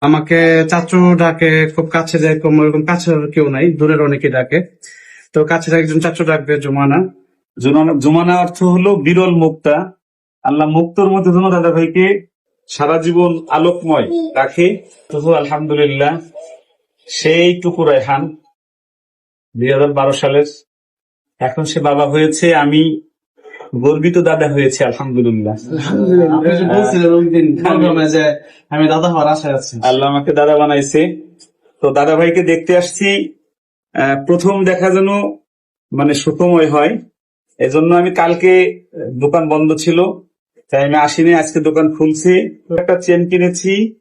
আমাকে চাচু ডাকে, খুব কাছে যায় কম ওরকম কাছে কেউ নাই, দূরের অনেকে ডাকে। তো কাছে একজন চাচু ডাকবে, জুমানা। জুমানা- অর্থ হলো বিরল মুক্তা। আল্লাহ মুক্তর মধ্যে যেন দাদা ভাইকে সারা জীবন আলোকময় রাখে। তবু আলহামদুলিল্লাহ সেই টুকু রায়হান দুই হাজার বারো সালের, এখন সে বাবা হয়েছে, আমি গর্বিত দাদা হয়েছে আলহামদুলিল্লাহ। যে বলছিলেন ওই দিন প্রোগ্রামে যে আমি দাদা হওয়ার আশায় আছি। আল্লাহ আমাকে দাদা বানাইছে। তো দাদা ভাইকে দেখতে আসছি। আহ, প্রথম দেখা যেন মানে সুখময় হয়। এজন্য আমি কালকে দোকান বন্ধ ছিল। তাই আমি আসিনি আজকে দোকান খুলছি। একটা চেন কিনেছি।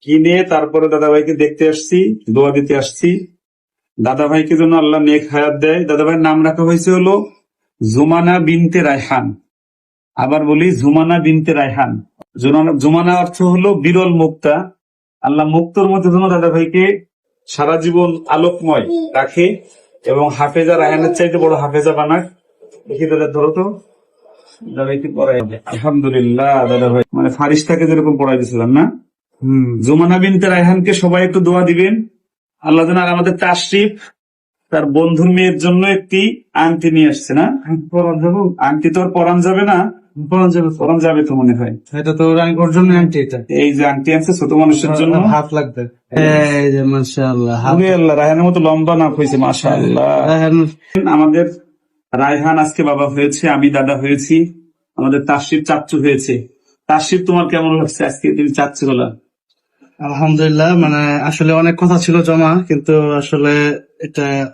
কিনে তারপরে দাদা ভাইকে দেখতে আসছি দোয়া দিতে আসছি। দাদা ভাইকে যেন আল্লাহ নেক হায়াত দেয়। দাদা ভাইয়ের নাম রাখা হয়েছে হলো জুমানা বিনতে রায়হান। আবার বলি জুমানা বিনতে রায়হান। জুমানা- অর্থ হলো বিরল মুক্তা। আল্লাহ মুক্তর মধ্যে যেন দাদা ভাইকে সারা জীবন আলোকময় রাখে এবং হাফেজা রায়হানের চাইতে বড় হাফেজা বানাক। দেখি দাদা ধরো তো। দাদা একটু পড়াই আলহামদুলিল্লাহ দাদা ভাই। মানে ফারিস্তাকে যেরকম পড়াই দিয়েছিলাম না? হম। জুমানা বিনতে রায়হানকে সবাই একটু দোয়া দিবেন। আল্লাহ যেন আর আমাদের তাশরিফ তার বন্ধুর মেয়ের জন্য একটি আংটি নিয়ে আসছে না? পরান যাব। আংটি তো আর পরান যাবে না? পরান যাবে তো। পরান যাবে তো মনে হয়। এটা তো ওর- ওর জন্য আনটি এটা। এই যে আংটি আনছে ছোট মানুষের জন্য। হাত লাগবে। এই যে মাশাআল্লাহ হাত। আল্লাহ রায়হানের মতো লম্বা না হয়েছে মাশা আল্লাহ রায়হান। আমাদের রায়হান আজকে বাবা হয়েছে আমি দাদা হয়েছি আমাদের তাসির চাচ্চু হয়েছে। তাসির তোমার কেমন লাগছে আজকে তুমি চাচ্চু হলা আলহামদুলিল্লাহ মানে আসলে অনেক কথা ছিল জমা কিন্তু আসলে এটা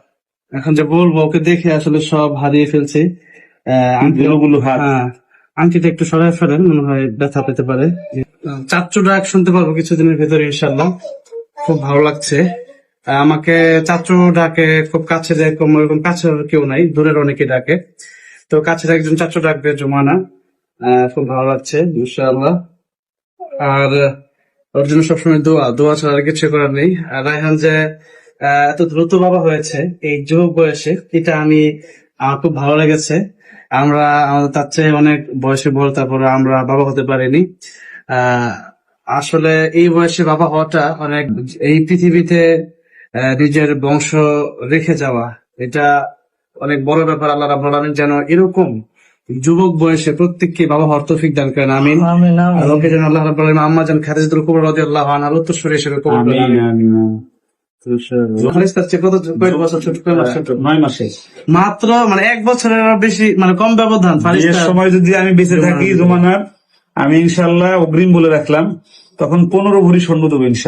এখন যে বলব ওকে দেখে আসলে সব হারিয়ে ফেলছি। আহ, আংটি- গুলো হ্যাঁ আংটিটা একটু সরাই ফেলেন মনে হয় ব্যথা পেতে পারে। চাচ্চু ডাক শুনতে পারব কিছুদিনের ভেতরে ইনশাল্লাহ খুব ভালো লাগছে। আমাকে চাচু ডাকে খুব কাছে যায় ওরকম কাছে কেউ নাই দূরের অনেকে ডাকে। তো কাছে একজন চাচু ডাকবে জুমানা। আহ, খুব ভালো লাগছে ইনশাআল্লাহ। আর ওর জন্য সবসময় দোয়া দোয়া ছাড়া আর কিছু করার নেই। আর রায়হান যে এত দ্রুত বাবা হয়েছে এই যুবক বয়সে এটা আমি আমার খুব ভালো লেগেছে। আমরা আমাদের তার চেয়ে অনেক বয়সে বড় তারপরে আমরা বাবা হতে পারিনি। আসলে এই বয়সে বাবা হওয়াটা অনেক এই পৃথিবীতে নিজের বংশ রেখে যাওয়া এটা অনেক বড় ব্যাপার আল্লাহ রাব্বুল আলামিন যেন এরকম যুবক বয়সে প্রত্যেককে বাবা হওয়ার তৌফিক দান করেন আমিন। যেন আল্লাহ রাব্বুল আলামিন আম্মা খাদিজাতুল কুবরা রাদিয়াল্লাহু আনহা উত্তরসূরি হিসেবে কবুল করেন। মাত্র মানে এক বছরের বেশি মানে কম ব্যবধান সময় যদি আমি বেঁচে থাকি জমানার আমি ইনশাল্লাহ অগ্রিম বলে রাখলাম তখন পনেরো ভরি স্বর্ণ দেবো ইনশাল্লাহ